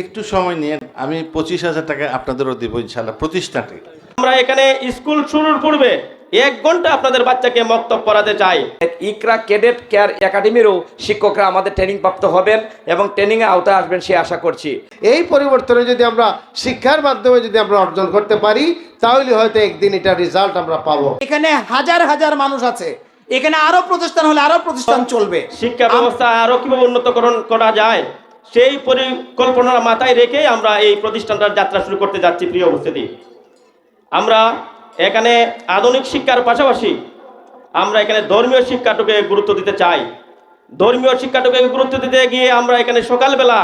একটু সময় নিয়ে আমি পঁচিশ হাজার টাকা আপনাদেরও দেবো ইনশাল্লাহ প্রতিষ্ঠানে আমরা এখানে স্কুল শুরুর পূর্বে এক ঘণ্টা আপনাদের বাচ্চাকে মক্তব পড়াতে চাই। ইকরা ক্যাডেট কেয়ার একাডেমিরও শিক্ষকরা আমাদের ট্রেনিং প্রাপ্ত হবেন এবং ট্রেনিংয়ে আওতায় আসবেন সে আশা করছি। এই পরিবর্তনে যদি আমরা শিক্ষার মাধ্যমে যদি আমরা অর্জন করতে পারি তাহলে হয়তো একদিন এটা রেজাল্ট আমরা পাবো। এখানে হাজার হাজার মানুষ আছে। এখানে আরও প্রতিষ্ঠান হলে আরও প্রতিষ্ঠান চলবে। শিক্ষা ব্যবস্থা আরও কীভাবে উন্নতকরণ করা যায়? সেই পরিকল্পনা মাথায় রেখে আমরা এই প্রতিষ্ঠানটার যাত্রা শুরু করতে যাচ্ছি, প্রিয় উপস্থিতি। আমরা এখানে আধুনিক শিক্ষার পাশাপাশি আমরা এখানে ধর্মীয় শিক্ষাটাকে গুরুত্ব দিতে চাই। ধর্মীয় শিক্ষাটাকে গুরুত্ব দিতে গিয়ে আমরা এখানে সকালবেলা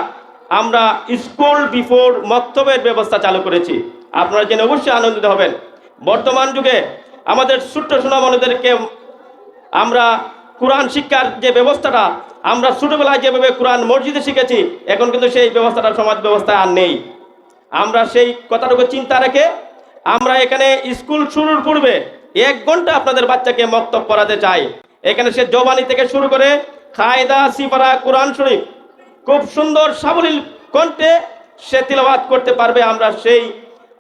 আমরা স্কুল বিফোর মক্তবের ব্যবস্থা চালু করেছি। আপনারা জেনে অবশ্যই আনন্দিত হবেন। বর্তমান যুগে আমাদের ছোট্ট সোনামণিদেরকে আমরা কোরআন শিক্ষার যে ব্যবস্থাটা, আমরা ছোটবেলায় যেভাবে কোরআন মসজিদে শিখেছি, এখন কিন্তু সেই ব্যবস্থাটা সমাজ ব্যবস্থায় আর নেই। আমরা সেই কথাটুকু চিন্তা রেখে আমরা এখানে স্কুল শুরুর পূর্বে এক ঘণ্টা আপনাদের বাচ্চাকে মক্তব পড়াতে চাই। এখানে সে জবানি থেকে শুরু করে খায়দা সিফারা, কোরআন শরীফ, খুব সুন্দর সাবলীল কণ্ঠে সে তিলাবাত করতে পারবে। আমরা সেই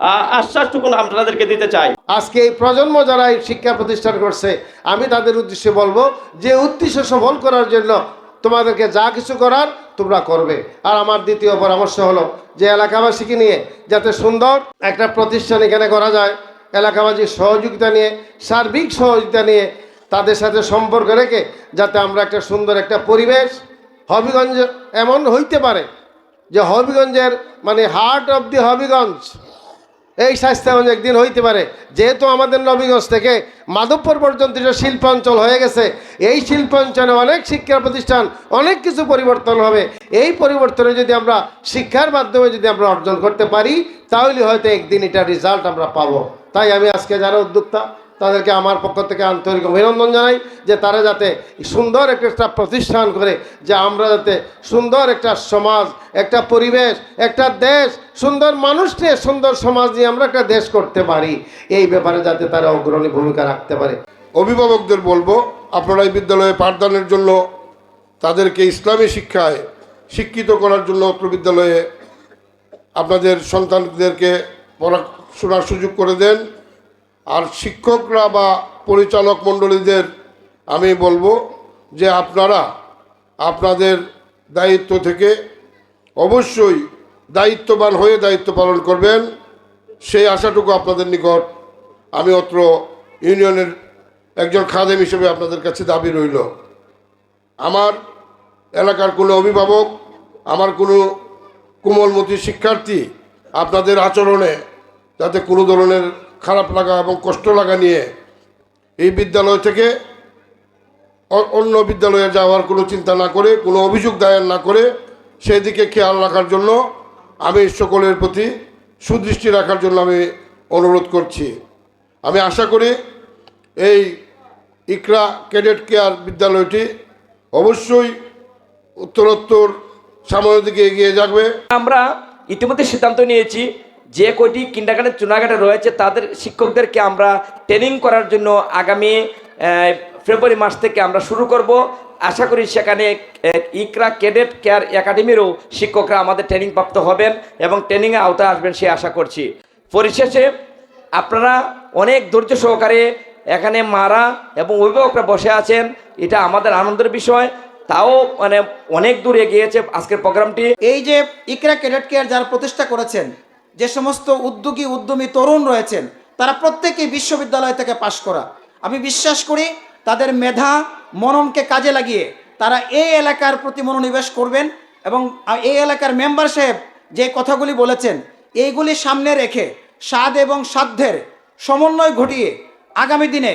আহ, আশ্বাসটুকু আপনাদেরকে দিতে চাই। আজকে এই প্রজন্ম যারা এই শিক্ষা প্রতিষ্ঠান করছে আমি তাদের উদ্দেশ্যে বলব যে উদ্দেশ্য সফল করার জন্য তোমাদেরকে যা কিছু করার তোমরা করবে। আর আমার দ্বিতীয় পরামর্শ হলো যে এলাকাবাসীকে নিয়ে যাতে সুন্দর একটা প্রতিষ্ঠান এখানে করা যায় এলাকাবাসীর সহযোগিতা নিয়ে সার্বিক সহযোগিতা নিয়ে তাদের সাথে সম্পর্ক রেখে যাতে আমরা একটা সুন্দর একটা পরিবেশ হবিগঞ্জ এমন হইতে পারে যে হবিগঞ্জের মানে হার্ট অব দি হবিগঞ্জ এই স্বাস্থ্যগঞ্জ একদিন হইতে পারে। যেহেতু আমাদের নবীগঞ্জ থেকে মাধবপুর পর্যন্ত যে শিল্পাঞ্চল হয়ে গেছে, এই শিল্পাঞ্চলে অনেক শিক্ষা প্রতিষ্ঠান, অনেক কিছু পরিবর্তন হবে। এই পরিবর্তনে যদি আমরা শিক্ষার মাধ্যমে যদি আমরা অর্জন করতে পারি, তাহলে হয়তো একদিন এটা রেজাল্ট আমরা পাবো। তাই আমি আজকে যারা উদ্যোক্তা তাদেরকে আমার পক্ষ থেকে আন্তরিক অভিনন্দন জানাই যে তারা যাতে সুন্দর একটা প্রতিষ্ঠান করে, যে আমরা যাতে সুন্দর একটা সমাজ, একটা পরিবেশ, একটা দেশ, সুন্দর মানুষ নিয়ে সুন্দর সমাজ নিয়ে আমরা একটা দেশ করতে পারি। এই ব্যাপারে যাতে তারা অগ্রণী ভূমিকা রাখতে পারে। অভিভাবকদের বলব, আপনারা এই বিদ্যালয়ে পাঠদানের জন্য তাদেরকে ইসলামী শিক্ষায় শিক্ষিত করার জন্য অত্র বিদ্যালয়ে আপনাদের সন্তানদেরকে পড়াশোনার সুযোগ করে দেন। আর শিক্ষকরা বা পরিচালক মণ্ডলীদের আমি বলব যে আপনারা আপনাদের দায়িত্ব থেকে অবশ্যই দায়িত্ববান হয়ে দায়িত্ব পালন করবেন। সেই আশাটুকু আপনাদের নিকট আমি অত্র ইউনিয়নের একজন খাদেম হিসেবে আপনাদের কাছে দাবি রইল। আমার এলাকার কোনো অভিভাবক, আমার কোনো কোমলমতি শিক্ষার্থী আপনাদের আচরণে যাতে কোনো ধরনের খারাপ লাগা এবং কষ্ট লাগা নিয়ে এই বিদ্যালয় থেকে অন্য বিদ্যালয়ে যাওয়ার কোনো চিন্তা না করে, কোনো অভিযোগ দায়ের না করে সেদিকে খেয়াল রাখার জন্য আমি সকলের প্রতি সুদৃষ্টি রাখার জন্য আমি অনুরোধ করছি। আমি আশা করি এই ইকরা ক্যাডেট কেয়ার বিদ্যালয়টি অবশ্যই উত্তরোত্তর সামনের দিকে এগিয়ে যাবে। আমরা ইতিমধ্যে সিদ্ধান্ত নিয়েছি যে কয়টি কিন্ডারগার্ডেন চুনাঘাটে রয়েছে, তাদের শিক্ষকদেরকে আমরা ট্রেনিং করার জন্য আগামী ফেব্রুয়ারি মাস থেকে আমরা শুরু করব। আশা করি সেখানে ইকরা ক্যাডেট কেয়ার একাডেমিরও শিক্ষকরা আমাদের ট্রেনিং প্রাপ্ত হবেন এবং ট্রেনিংয়ে আওতায় আসবেন সে আশা করছি। পরিশেষে, আপনারা অনেক ধৈর্য সহকারে এখানে মারা এবং অভিভাবকরা বসে আছেন, এটা আমাদের আনন্দের বিষয়। তাও মানে অনেক দূর এগিয়েছে আজকের প্রোগ্রামটি। এই যে ইকরা ক্যাডেট কেয়ার যারা প্রতিষ্ঠা করেছেন যে সমস্ত উদ্যোগী, উদ্যমী তরুণ রয়েছেন, তারা প্রত্যেকেই বিশ্ববিদ্যালয় থেকে পাশ করা। আমি বিশ্বাস করি, তাদের মেধা, মননকে কাজে লাগিয়ে তারা এই এলাকার প্রতি মনোনিবেশ করবেন এবং এই এলাকার মেম্বার সাহেব যে কথাগুলি বলেছেন, এইগুলি সামনে রেখে স্বাদ এবং সাধ্যের সমন্বয় ঘটিয়ে আগামী দিনে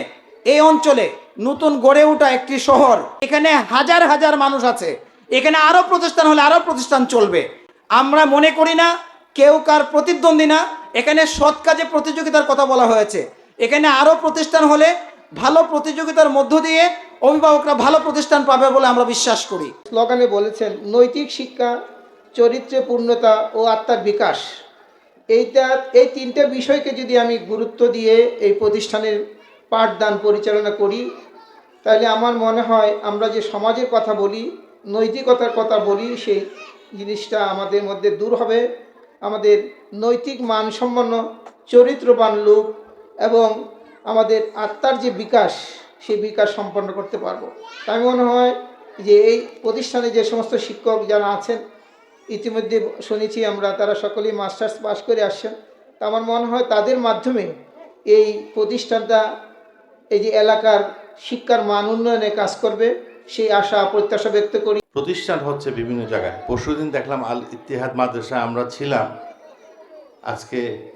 এই অঞ্চলে নতুন গড়ে ওঠা একটি শহর, এখানে হাজার হাজার মানুষ আছে। এখানে আরও প্রতিষ্ঠান হলে আরও প্রতিষ্ঠান চলবে। আমরা মনে করি না কেউ কার প্রতিদ্বন্দ্বী না। এখানে সৎ কাজে প্রতিযোগিতার কথা বলা হয়েছে। এখানে আরও প্রতিষ্ঠান হলে ভালো প্রতিযোগিতার মধ্য দিয়ে অভিভাবকরা ভালো প্রতিষ্ঠান পাবে বলে আমরা বিশ্বাস করি। স্লোগানে বলেছেন, নৈতিক শিক্ষা, চরিত্রে পূর্ণতা ও আত্মার বিকাশ। এইটা, এই তিনটে বিষয়কে যদি আমি গুরুত্ব দিয়ে এই প্রতিষ্ঠানের পাঠদান পরিচালনা করি, তাহলে আমার মনে হয় আমরা যে সমাজের কথা বলি, নৈতিকতার কথা বলি, সেই জিনিসটা আমাদের মধ্যে দূর হবে। আমাদের নৈতিক মানসম্পন্ন, চরিত্রবান লোক এবং আমাদের আত্মার যে বিকাশ, সেই বিকাশ সম্পন্ন করতে পারব। তাই মনে হয় যে এই প্রতিষ্ঠানে যে সমস্ত শিক্ষক যারা আছেন, ইতিমধ্যে শুনেছি আমরা, তারা সকলেই মাস্টার্স পাস করে আসছেন। তা আমার মনে হয় তাদের মাধ্যমে এই প্রতিষ্ঠানটা, এই যে এলাকার শিক্ষার মান উন্নয়নে কাজ করবে। সেই আশা, প্রত্যাশা ব্যক্ত করি। প্রতিষ্ঠান হচ্ছে বিভিন্ন জায়গায়। পরশুদিন দেখলাম আল ইতিহাদ মাদ্রাসা আমরা ছিলাম। আজকে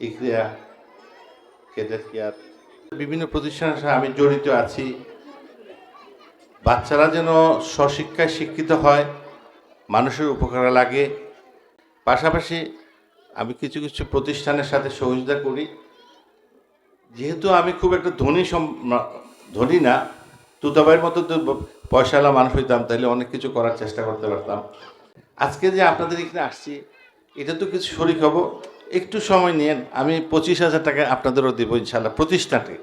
ইকরিয়া কেদের বিভিন্ন প্রতিষ্ঠানের সাথে আমি জড়িত আছি। বাচ্চারা যেন স্বশিক্ষায় শিক্ষিত হয়, মানুষের উপকারে লাগে। পাশাপাশি আমি কিছু কিছু প্রতিষ্ঠানের সাথে সহযোগিতা করি। যেহেতু আমি খুব একটা ধনী সম- ধনী না তুতাবাইয়ের মতো তো পয়সাওয়ালা মানুষ হইতাম তাহলে অনেক কিছু করার চেষ্টা করতে পারতাম। আজকে যে আপনাদের এখানে আসছি, এটা তো কিছু শরিক হব। একটু সময় নিয়েন, আমি পঁচিশ হাজার টাকা আপনাদেরও দেবো ইনশাল্লাহ প্রতিষ্ঠানকে